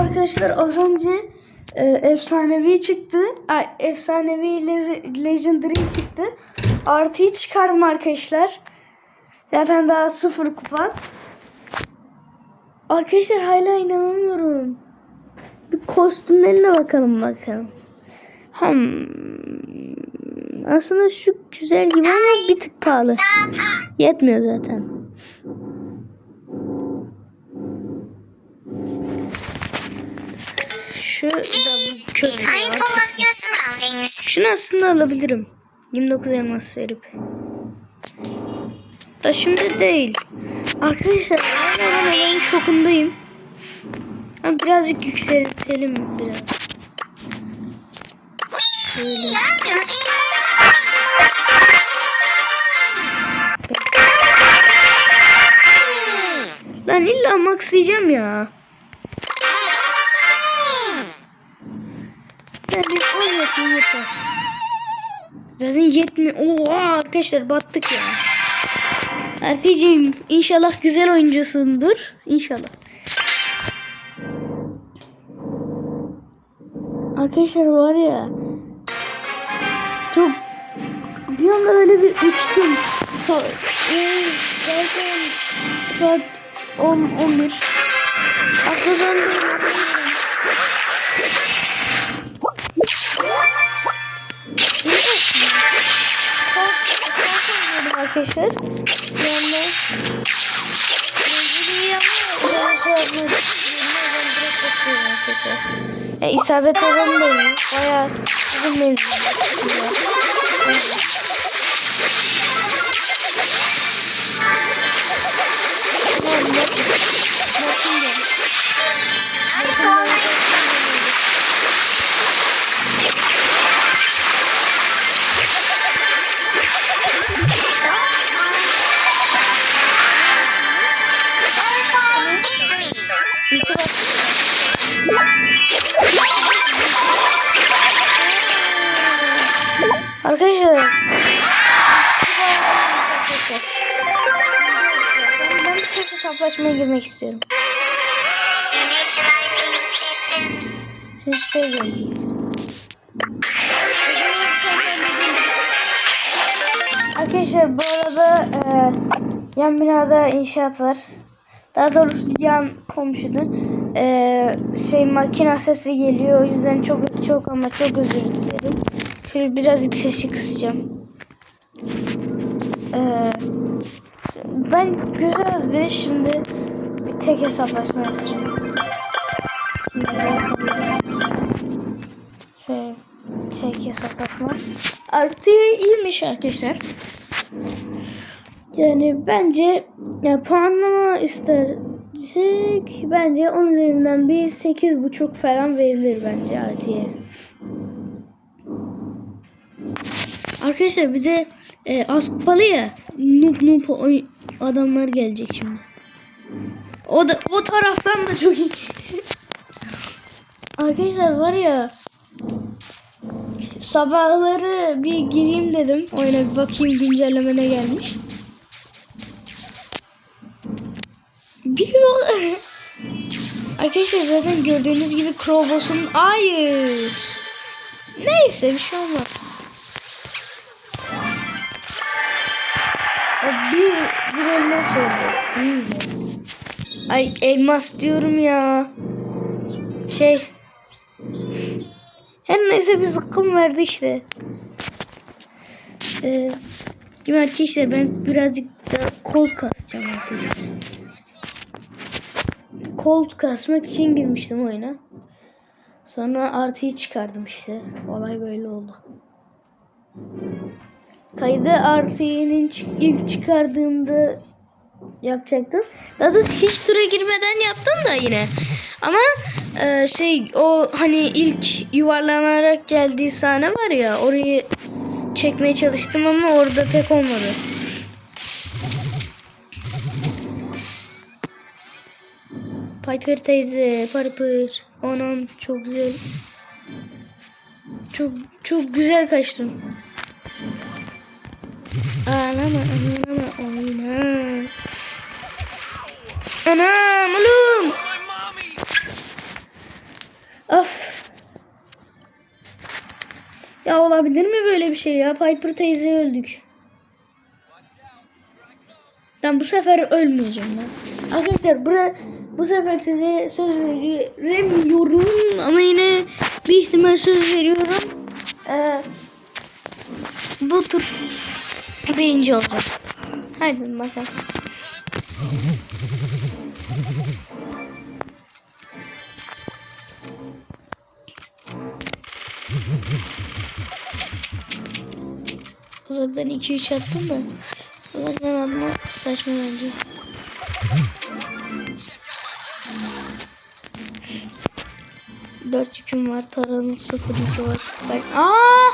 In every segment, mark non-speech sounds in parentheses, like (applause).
arkadaşlar az önce e, efsanevi çıktı. Ay, efsanevi leze- legendary çıktı. Artıyı çıkardım arkadaşlar. Zaten daha sıfır kupa. Arkadaşlar hala inanamıyorum. Bir kostümlerine bakalım bakalım. Hmm. Aslında şu güzel gibi ama bir tık pahalı. Yetmiyor zaten. Şu da bu kötü. ya. Şunu aslında alabilirim. 29 elmas verip. Da şimdi değil. Arkadaşlar ben olayın şokundayım. Ama birazcık yükseltelim biraz. Şöyle. Lan illa maxlayacağım ya. 10 yapayım yeter. Zaten yetmiyor. Oha arkadaşlar battık ya. Erteciğim inşallah güzel oyuncusundur. İnşallah. Arkadaşlar var ya çok bir anda öyle bir uçtum. Sa ee, zaten saat 10 11. arkadaşlar. Ya isabet oranı iyi. Bayağı uzun. Tamam, bakın. Bakın tek hesaplaşmaya girmek istiyorum. Şimdi şey gelecekti. Arkadaşlar bu arada e, yan binada inşaat var. Daha doğrusu yan komşuda. E, şey makine sesi geliyor. O yüzden çok çok ama çok özür dilerim. Şöyle birazcık sesi kısacağım. E, ben güzeldi. Şimdi bir tek hesaplaşma yapacağım. Şöyle tek hesaplaşma. Artı iyiymiş arkadaşlar. Yani bence ya puanlama istersek bence 10 üzerinden bir 8.5 falan verilir bence artıya. Arkadaşlar bir de e, az kupalı ya noob noob adamlar gelecek şimdi. O da o taraftan da çok iyi. (laughs) Arkadaşlar var ya sabahları bir gireyim dedim. Oyuna bir bakayım güncelleme ne gelmiş. Bir bak- (laughs) Arkadaşlar zaten gördüğünüz gibi Krobos'un hayır. Neyse bir şey olmaz. Bir, bir elmas oldu. Ay elmas diyorum ya. Şey. Her neyse bir zıkkım verdi işte. Ee, arkadaşlar ben birazcık da kol kasacağım arkadaşlar. Kol kasmak için girmiştim oyuna. Sonra artıyı çıkardım işte. Olay böyle oldu. Kaydı çık- ilk çıkardığımda yapacaktım. Daha doğrusu hiç tura girmeden yaptım da yine. Ama e, şey o hani ilk yuvarlanarak geldiği sahne var ya orayı çekmeye çalıştım ama orada pek olmadı. Piper teyze, Piper. Anam çok güzel. Çok çok güzel kaçtım. Oynama, oynama, oynama. Anam, oğlum. Of. Ya olabilir mi böyle bir şey ya? Piper teyze öldük. Ben bu sefer ölmeyeceğim ben. Arkadaşlar bura, bu sefer size söz veriyorum ama yine bir ihtimal söz veriyorum. Ee, bu tur birinci olacak. Haydi bakalım. Zaten 2-3 attım da. Zaten atma saçma bence. Dört yüküm var. Taranın sıfır yükü var. Ben... Aa!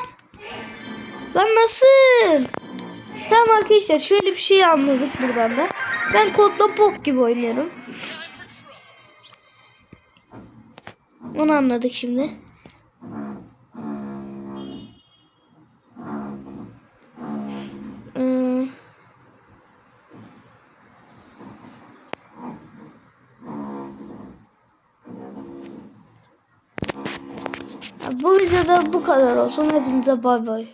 Lan nasıl? Tamam arkadaşlar şöyle bir şey anladık buradan da. Ben kodda bok gibi oynuyorum. Onu anladık şimdi. Ee, Bu videoda bu kadar olsun. Hepinize bay bay.